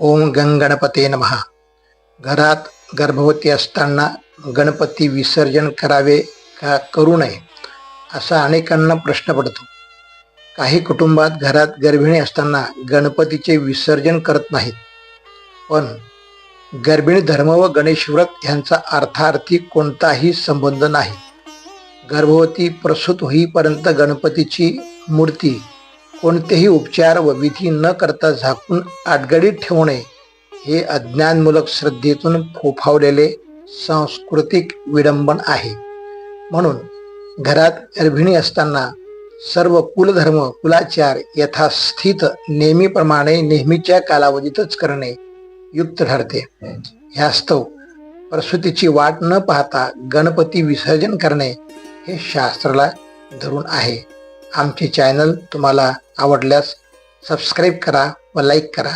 ओम गणपते नमहा घरात गर्भवती असताना गणपती विसर्जन करावे का करू नये असा अनेकांना प्रश्न पडतो. काही कुटुंबात घरात गर्भिणी असताना गणपतीचे विसर्जन करत नाहीत. पण गर्भिणी धर्म व गणेशव्रत ह्यांचा यांचा अर्थार्थी कोणताही संबंध नाही. गर्भवती प्रसूत होईपर्यंत गणपतीची मूर्ती कोणतेही उपचार व विधी न करता झाकून आडगडीत ठेवणे हे अज्ञानमूलक श्रद्धेतून फोफावलेले सांस्कृतिक विडंबन आहे. म्हणून घरात गर्भिणी असताना सर्व कुलधर्म कुलाचार यथास्थित नेहमीप्रमाणे नेहमीच्या कालावधीतच करणे युक्त ठरते. ह्यास्तव प्रसूतीची वाट न पाहता गणपती विसर्जन करणे हे शास्त्राला धरून आहे. आमचे चॅनल तुम्हाला आवडल्यास सबस्क्राईब करा व लाईक करा.